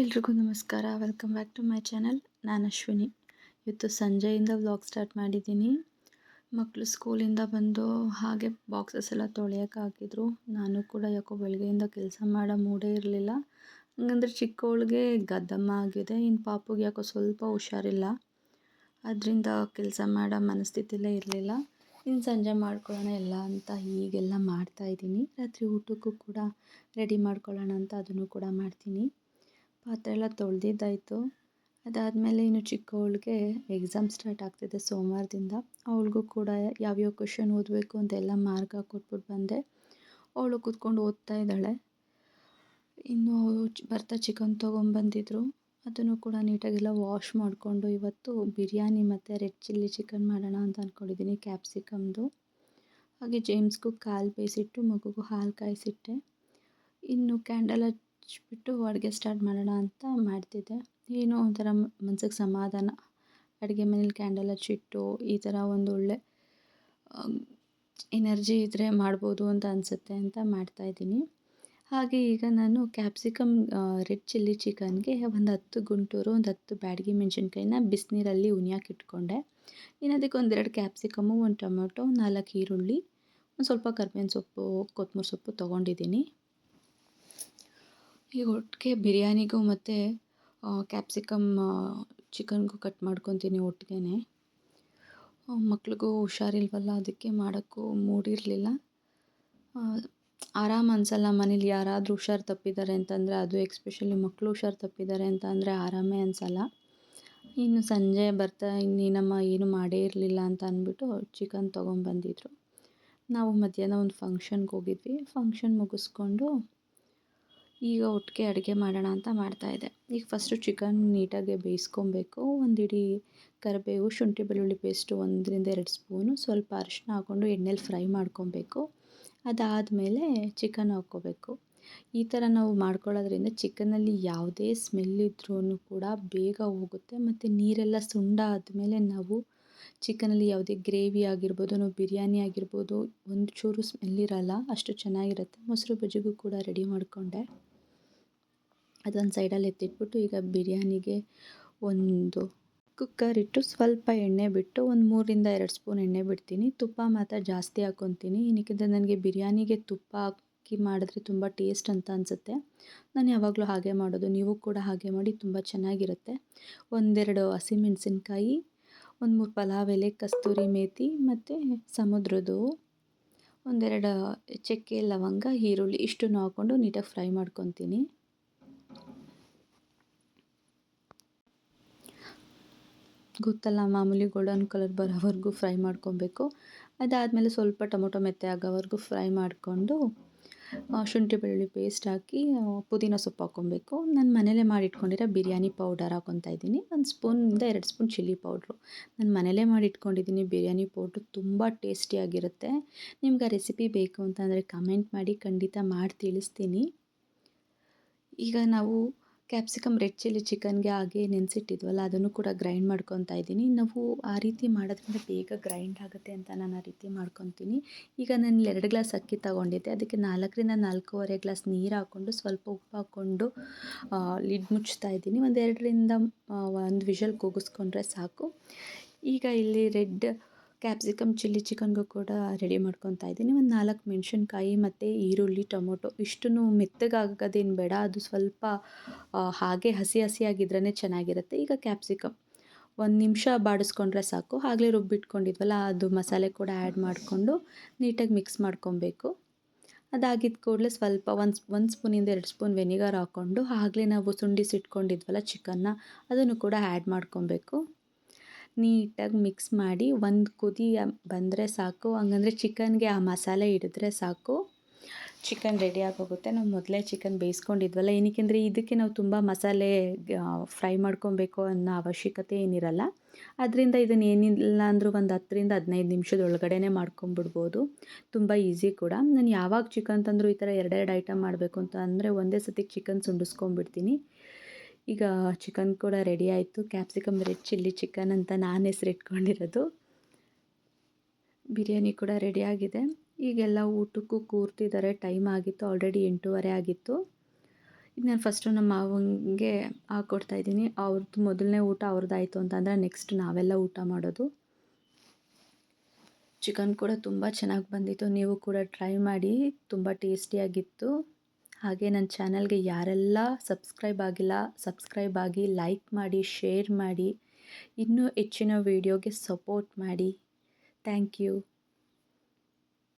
ಎಲ್ರಿಗೂ ನಮಸ್ಕಾರ. Welcome back to my channel ನಾನು ಅಶ್ವಿನಿ. ಇವತ್ತು ಸಂಜೆಯಿಂದ ವ್ಲಾಗ್ ಸ್ಟಾರ್ಟ್ ಮಾಡಿದ್ದೀನಿ. ಮಕ್ಕಳು ಸ್ಕೂಲಿಂದ ಬಂದು ಹಾಗೆ ಬಾಕ್ಸಸ್ ಎಲ್ಲ ತೊಳೆಯೋಕೆ ಹಾಕಿದ್ರು. ನಾನು ಕೂಡ ಯಾಕೋ ಬೆಳಗ್ಗೆಯಿಂದ ಕೆಲಸ ಮಾಡೋ ಮೂಡೇ ಇರಲಿಲ್ಲ. ಹಂಗಂದ್ರೆ ಚಿಕ್ಕವಳಿಗೆ ಗದ್ದಮ್ಮ ಆಗಿದೆ. ಇನ್ನು ಪಾಪುಗೆ ಯಾಕೋ ಸ್ವಲ್ಪ ಹುಷಾರಿಲ್ಲ. ಅದರಿಂದ ಕೆಲಸ ಮಾಡೋ ಮನಸ್ಥಿತಿಲೇ ಇರಲಿಲ್ಲ. ಇನ್ನು ಸಂಜೆ ಮಾಡ್ಕೊಳ್ಳೋಣ ಎಲ್ಲ ಅಂತ ಹೀಗೆಲ್ಲ ಮಾಡ್ತಾಯಿದ್ದೀನಿ ರಾತ್ರಿ ಊಟಕ್ಕೂ ಕೂಡ ರೆಡಿ ಮಾಡ್ಕೊಳ್ಳೋಣ ಅಂತ ಅದನ್ನು ಕೂಡ ಮಾಡ್ತೀನಿ. ಪಾತ್ರೆ ಎಲ್ಲ ತೊಳೆದಿದ್ದಾಯಿತು. ಅದಾದಮೇಲೆ ಇನ್ನು ಚಿಕ್ಕವಳಿಗೆ ಎಕ್ಸಾಮ್ ಸ್ಟಾರ್ಟ್ ಆಗ್ತಿದೆ ಸೋಮವಾರದಿಂದ. ಅವಳಿಗೂ ಕೂಡ ಯಾವ್ಯಾವ ಕ್ವಶನ್ ಓದಬೇಕು ಅಂತೆಲ್ಲ ಮಾರ್ಕ್ ಹಾಕ್ಕೊಟ್ಬಿಟ್ಟು ಬಂದೆ. ಅವಳು ಕೂತ್ಕೊಂಡು ಓದ್ತಾ ಇದ್ದಾಳೆ. ಇನ್ನು ಬರ್ತಾ ಚಿಕನ್ ತೊಗೊಂಬಂದಿದ್ರು ಅದನ್ನು ಕೂಡ ನೀಟಾಗೆಲ್ಲ ವಾಶ್ ಮಾಡಿಕೊಂಡು ಇವತ್ತು ಬಿರಿಯಾನಿ ಮತ್ತು ರೆಡ್ ಚಿಲ್ಲಿ ಚಿಕನ್ ಮಾಡೋಣ ಅಂತ ಅಂದ್ಕೊಂಡಿದ್ದೀನಿ ಕ್ಯಾಪ್ಸಿಕಮ್ದು ಹಾಗೆ ಜೇಮ್ಸ್ಗೂ ಕಾಲು ಬೇಯಿಸಿಟ್ಟು, ಮಗುಗೂ ಹಾಲು ಕಾಯಿಸಿಟ್ಟೆ. ಇನ್ನು ಕ್ಯಾಂಡಲ್ ಹಚ್ಬಿಟ್ಟು ಅಡುಗೆ ಸ್ಟಾರ್ಟ್ ಮಾಡೋಣ ಅಂತ ಮಾಡ್ತಿದ್ದೆ. ಏನೋ ಒಂಥರ ಮನ್ಸಿಗೆ ಸಮಾಧಾನ. ಅಡುಗೆ ಮನೇಲಿ ಕ್ಯಾಂಡಲ್ ಹಚ್ಚಿಟ್ಟು ಈ ಥರ ಒಂದು ಒಳ್ಳೆ ಎನರ್ಜಿ ಇದ್ದರೆ ಮಾಡ್ಬೋದು ಅಂತ ಅನಿಸುತ್ತೆ ಅಂತ ಮಾಡ್ತಾಯಿದ್ದೀನಿ ಹಾಗೆ ಈಗ ನಾನು ಕ್ಯಾಪ್ಸಿಕಮ್ ರೆಡ್ ಚಿಲ್ಲಿ ಚಿಕನ್ಗೆ ಒಂದು ಹತ್ತು ಗುಂಟೂರು, ಒಂದು ಹತ್ತು ಬ್ಯಾಡಗಿ ಮೆಣಸಿನ್ಕಾಯಿನ ಬಿಸಿನೀರಲ್ಲಿ ಉನಿಯಾಕೆ ಇಟ್ಕೊಂಡೆ. ಇನ್ನು ಅದಕ್ಕೆ ಒಂದೆರಡು ಕ್ಯಾಪ್ಸಿಕಮ್ಮು ಒಂದು ಟೊಮೊಟೊ, ನಾಲ್ಕು ಈರುಳ್ಳಿ, ಒಂದು ಸ್ವಲ್ಪ ಕರ್ಬೇವಿನ ಸೊಪ್ಪು ಕೊತ್ತಂಬರಿ ಸೊಪ್ಪು ತೊಗೊಂಡಿದ್ದೀನಿ. ಈಗ ಒಟ್ಟಿಗೆ ಬಿರಿಯಾನಿಗೂ ಮತ್ತು ಕ್ಯಾಪ್ಸಿಕಮ್ ಚಿಕನ್ಗೂ ಕಟ್ ಮಾಡ್ಕೊತೀನಿ ಒಟ್ಟಿಗೆ ಮಕ್ಳಿಗೂ ಹುಷಾರಿಲ್ವಲ್ಲ, ಅದಕ್ಕೆ ಮಾಡೋಕ್ಕೂ ಮೂಡಿರಲಿಲ್ಲ. ಆರಾಮ ಅನ್ಸಲ್ಲ ಮನೇಲಿ ಯಾರಾದರೂ ಹುಷಾರು ತಪ್ಪಿದ್ದಾರೆ ಅಂತಂದರೆ, ಅದು ಎಕ್ಸ್ಪೆಷಲಿ ಮಕ್ಕಳು ಹುಷಾರು ತಪ್ಪಿದ್ದಾರೆ ಅಂತ ಅಂದರೆ ಆರಾಮೇ ಅನ್ಸಲ್ಲ. ಇನ್ನು ಸಂಜೆ ಬರ್ತಾ ಇನ್ನೇನಮ್ಮ ಏನು ಮಾಡೇ ಇರಲಿಲ್ಲ ಅಂತ ಅಂದ್ಬಿಟ್ಟು ಚಿಕನ್ ತೊಗೊಂಬಂದಿದ್ರು ನಾವು ಮಧ್ಯಾಹ್ನ ಒಂದು ಫಂಕ್ಷನ್ಗೆ ಹೋಗಿದ್ವಿ. ಫಂಕ್ಷನ್ ಮುಗಿಸ್ಕೊಂಡು ಈಗ ಒಟ್ಟಿಗೆ ಅಡುಗೆ ಮಾಡೋಣ ಅಂತ ಮಾಡ್ತಾಯಿದ್ದೆ ಈಗ ಫಸ್ಟು ಚಿಕನ್ ನೀಟಾಗಿ ಬೇಯಿಸ್ಕೊಬೇಕು. ಒಂದು ಕರಿಬೇವು, ಶುಂಠಿ, ಬೆಳ್ಳುಳ್ಳಿ ಪೇಸ್ಟು ಒಂದರಿಂದ ಎರಡು ಸ್ಪೂನು ಸ್ವಲ್ಪ ಅರಿಶಿನ ಹಾಕ್ಕೊಂಡು ಎಣ್ಣೆಲಿ ಫ್ರೈ ಮಾಡ್ಕೊಬೇಕು. ಅದಾದಮೇಲೆ ಚಿಕನ್ ಹಾಕ್ಕೋಬೇಕು. ಈ ಥರ ನಾವು ಮಾಡ್ಕೊಳ್ಳೋದ್ರಿಂದ ಚಿಕನಲ್ಲಿ ಯಾವುದೇ ಸ್ಮೆಲ್ ಇದ್ರೂ ಕೂಡ ಬೇಗ ಹೋಗುತ್ತೆ ಮತ್ತು ನೀರೆಲ್ಲ ಸುಂಡ ಆದಮೇಲೆ ನಾವು ಚಿಕನಲ್ಲಿ ಯಾವುದೇ ಗ್ರೇವಿ ಆಗಿರ್ಬೋದು, ನಾವು ಬಿರಿಯಾನಿ ಆಗಿರ್ಬೋದು ಒಂದು ಚೂರು ಸ್ಮೆಲ್ ಇರೋಲ್ಲ, ಅಷ್ಟು ಚೆನ್ನಾಗಿರುತ್ತೆ. ಮೊಸರು ಬಜ್ಜಿಗೂ ಕೂಡ ರೆಡಿ ಮಾಡಿಕೊಂಡೆ. ಅದೊಂದು ಸೈಡಲ್ಲಿ ಎತ್ತಿಟ್ಬಿಟ್ಟು ಈಗ ಬಿರಿಯಾನಿಗೆ ಒಂದು ಕುಕ್ಕರ್ ಇಟ್ಟು ಸ್ವಲ್ಪ ಎಣ್ಣೆ ಬಿಟ್ಟು ಒಂದು ಮೂರರಿಂದ ಎರಡು ಸ್ಪೂನ್ ಎಣ್ಣೆ ಬಿಡ್ತೀನಿ. ತುಪ್ಪ ಮಾತ್ರ ಜಾಸ್ತಿ ಹಾಕ್ಕೊತೀನಿ ಏನಕ್ಕೆಂದರೆ ನನಗೆ ಬಿರಿಯಾನಿಗೆ ತುಪ್ಪ ಹಾಕಿ ಮಾಡಿದ್ರೆ ತುಂಬ ಟೇಸ್ಟ್ ಅಂತ ಅನಿಸುತ್ತೆ. ನಾನು ಯಾವಾಗಲೂ ಹಾಗೆ ಮಾಡೋದು. ನೀವು ಕೂಡ ಹಾಗೆ ಮಾಡಿ, ತುಂಬ ಚೆನ್ನಾಗಿರುತ್ತೆ. ಒಂದೆರಡು ಹಸಿಮೆಣಸಿನ್ಕಾಯಿ, ಒಂದು ಮೂರು ಪಲಾವ್ ಎಲೆ, ಕಸ್ತೂರಿ ಮೇಥಿ ಮತ್ತು ಸಮುದ್ರದ್ದು. ಒಂದೆರಡು ಚಕ್ಕೆ ಲವಂಗ, ಈರುಳ್ಳಿ ಇಷ್ಟನ್ನು ಹಾಕ್ಕೊಂಡು ನೀಟಾಗಿ ಫ್ರೈ ಮಾಡ್ಕೊತೀನಿ. ಗೊತ್ತಲ್ಲ, ಮಾಮೂಲಿ ಗೋಲ್ಡನ್ ಕಲರ್ ಬರೋವರೆಗೂ ಫ್ರೈ ಮಾಡ್ಕೊಬೇಕು. ಅದಾದಮೇಲೆ ಸ್ವಲ್ಪ ಟೊಮೊಟೊ ಮೆತ್ತೆ ಆಗೋವರೆಗೂ ಫ್ರೈ ಮಾಡಿಕೊಂಡು ಶುಂಠಿ ಬೆಳ್ಳುಳ್ಳಿ ಪೇಸ್ಟ್ ಹಾಕಿ ಪುದೀನ ಸೊಪ್ಪು ಹಾಕ್ಕೊಬೇಕು. ನಾನು ಮನೇಲೇ ಮಾಡಿಟ್ಕೊಂಡಿರೋ ಬಿರಿಯಾನಿ ಪೌಡರ್ ಹಾಕ್ಕೊತಾ ಇದ್ದೀನಿ. ಒಂದು ಸ್ಪೂನಿಂದ ಎರಡು ಸ್ಪೂನ್ ಚಿಲ್ಲಿ ಪೌಡ್ರು ನಾನು ಮನೇಲೇ ಮಾಡಿಟ್ಕೊಂಡಿದ್ದೀನಿ ಬಿರಿಯಾನಿ ಪೌಡ್ರು ತುಂಬ ಟೇಸ್ಟಿಯಾಗಿರುತ್ತೆ ನಿಮ್ಗೆ ಆ ರೆಸಿಪಿ ಬೇಕು ಅಂತಂದರೆ ಕಮೆಂಟ್ ಮಾಡಿ ಖಂಡಿತ ಮಾಡಿ ತಿಳಿಸ್ತೀನಿ. ಈಗ ನಾವು ಕ್ಯಾಪ್ಸಿಕಮ್ ರೆಡ್ ಚಿಲ್ಲಿ ಚಿಕನ್ಗೆ ಹಾಗೆ ನೆನೆಸಿಟ್ಟಿದ್ವಲ್ಲ, ಅದನ್ನು ಕೂಡ ಗ್ರೈಂಡ್ ಮಾಡ್ಕೊತಾ ಇದ್ದೀನಿ. ನಾವು ಆ ರೀತಿ ಮಾಡೋದ್ರಿಂದ ಬೇಗ ಗ್ರೈಂಡ್ ಆಗುತ್ತೆ ಅಂತ ನಾನು ಆ ರೀತಿ ಮಾಡ್ಕೊತೀನಿ. ಈಗ ನಾನು ಎರಡು ಗ್ಲಾಸ್ ಅಕ್ಕಿ ತಗೊಂಡಿದ್ದೆ. ಅದಕ್ಕೆ ನಾಲ್ಕರಿಂದ ನಾಲ್ಕೂವರೆ ಗ್ಲಾಸ್ ನೀರು ಹಾಕ್ಕೊಂಡು ಸ್ವಲ್ಪ ಉಪ್ಪು ಹಾಕ್ಕೊಂಡು ಲಿಡ್ ಮುಚ್ತಾ ಇದ್ದೀನಿ. ಒಂದು ಎರಡರಿಂದ ಒಂದು ವಿಷಲ್ ಕೂಗಿಸ್ಕೊಂಡ್ರೆ ಸಾಕು. ಈಗ ಇಲ್ಲಿ ರೆಡ್ ಕ್ಯಾಪ್ಸಿಕಮ್, ಚಿಲ್ಲಿ ಚಿಕನ್ಗೂ ಕೂಡ ರೆಡಿ ಮಾಡ್ಕೊತಾ ಇದ್ದೀನಿ. ಒಂದು ನಾಲ್ಕು ಮೆಣಸಿನ್ಕಾಯಿ ಮತ್ತು ಈರುಳ್ಳಿ, ಟೊಮೊಟೊ ಇಷ್ಟನ್ನು ಮೆತ್ತಗಾಗೋದೇನು ಬೇಡ. ಅದು ಸ್ವಲ್ಪ ಹಾಗೆ ಹಸಿ ಹಸಿಯಾಗಿದ್ರೇ ಚೆನ್ನಾಗಿರುತ್ತೆ. ಈಗ ಕ್ಯಾಪ್ಸಿಕಮ್. ಒಂದು ನಿಮಿಷ ಬಾಡಿಸ್ಕೊಂಡ್ರೆ ಸಾಕು. ಆಗಲೇ ರುಬ್ಬಿಟ್ಕೊಂಡಿದ್ವಲ್ಲ, ಅದು ಮಸಾಲೆ ಕೂಡ ಆ್ಯಡ್ ಮಾಡಿಕೊಂಡು ನೀಟಾಗಿ ಮಿಕ್ಸ್ ಮಾಡ್ಕೊಬೇಕು. ಅದಾಗಿದ್ದ ಕೂಡಲೇ ಸ್ವಲ್ಪ ಒಂದು ಒಂದು ಸ್ಪೂನಿಂದ ಎರಡು ಸ್ಪೂನ್ ವೆನಿಗರ್ ಹಾಕ್ಕೊಂಡು ಆಗಲೇ ನಾವು ಸುಂಡಿಸಿಟ್ಕೊಂಡಿದ್ವಲ್ಲ ಚಿಕನ್ನ, ಅದನ್ನು ಕೂಡ ಆ್ಯಡ್ ಮಾಡ್ಕೊಬೇಕು. ನೀಟಾಗಿ ಮಿಕ್ಸ್ ಮಾಡಿ ಒಂದು ಕುದಿ ಬಂದರೆ ಸಾಕು. ಹಂಗಂದ್ರೆ ಚಿಕನ್ಗೆ ಆ ಮಸಾಲೆ ಹಿಡಿದ್ರೆ ಸಾಕು. ಚಿಕನ್ ರೆಡಿ ಆಗೋಗುತ್ತೆ. ನಾವು ಮೊದಲೇ ಚಿಕನ್ ಬೇಯಿಸ್ಕೊಂಡಿದ್ವಲ್ಲ, ಏನಕ್ಕೆಂದರೆ ಇದಕ್ಕೆ ನಾವು ತುಂಬ ಮಸಾಲೆ ಫ್ರೈ ಮಾಡ್ಕೊಬೇಕು ಅನ್ನೋ ಅವಶ್ಯಕತೆ ಏನಿರಲ್ಲ. ಅದರಿಂದ ಇದನ್ನು ಏನಿಲ್ಲ ಅಂದರೂ ಒಂದು ಹತ್ತರಿಂದ ಹದಿನೈದು ನಿಮಿಷದ ಮಾಡ್ಕೊಂಬಿಡ್ಬೋದು. ತುಂಬ ಈಸಿ ಕೂಡ. ನಾನು ಯಾವಾಗ ಚಿಕನ್ ತಂದರೂ ಈ ಥರ ಎರಡೆರಡು ಐಟಮ್ ಮಾಡಬೇಕು ಅಂತ ಅಂದರೆ ಒಂದೇ ಸತಿ ಚಿಕನ್ ಸುಂಡಿಸ್ಕೊಂಬಿಡ್ತೀನಿ ಈಗ ಚಿಕನ್ ಕೂಡ ರೆಡಿ ಆಯಿತು. ಕ್ಯಾಪ್ಸಿಕಮ್ ರೆಡ್ ಚಿಲ್ಲಿ ಚಿಕನ್ ಅಂತ ನಾನು ಹೆಸರು ಇಟ್ಕೊಂಡಿರೋದು ಬಿರಿಯಾನಿ ಕೂಡ ರೆಡಿಯಾಗಿದೆ ಈಗೆಲ್ಲ ಊಟಕ್ಕೂ ಕೂರ್ತಿದ್ದಾರೆ ಟೈಮ್ ಆಗಿತ್ತು. ಆಲ್ರೆಡಿ ಎಂಟೂವರೆ ಆಗಿತ್ತು. ಈಗ ನಾನು ಫಸ್ಟು ನಮ್ಮ ಮಾವಂಗೆ ಹಾಕ್ಕೊಡ್ತಾ ಇದ್ದೀನಿ. ಅವ್ರದ್ದು ಮೊದಲನೇ ಊಟ ಅವ್ರದ್ದಾಯ್ತು ಅಂತಂದರೆ ನೆಕ್ಸ್ಟ್ ನಾವೆಲ್ಲ ಊಟ ಮಾಡೋದು. ಚಿಕನ್ ಕೂಡ ತುಂಬ ಚೆನ್ನಾಗಿ ಬಂದಿತ್ತು. ನೀವು ಕೂಡ ಟ್ರೈ ಮಾಡಿ. ತುಂಬ ಟೇಸ್ಟಿಯಾಗಿತ್ತು ಹಾಗೆ ನನ್ನ ಚಾನಲ್ಗೆ ಯಾರೆಲ್ಲ ಸಬ್ಸ್ಕ್ರೈಬ್ ಆಗಿಲ್ಲ, ಸಬ್ಸ್ಕ್ರೈಬ್ ಆಗಿ ಲೈಕ್ ಮಾಡಿ, ಶೇರ್ ಮಾಡಿ, ಇನ್ನೂ ಹೆಚ್ಚಿನ ವೀಡಿಯೋಗೆ ಸಪೋರ್ಟ್ ಮಾಡಿ. Thank you.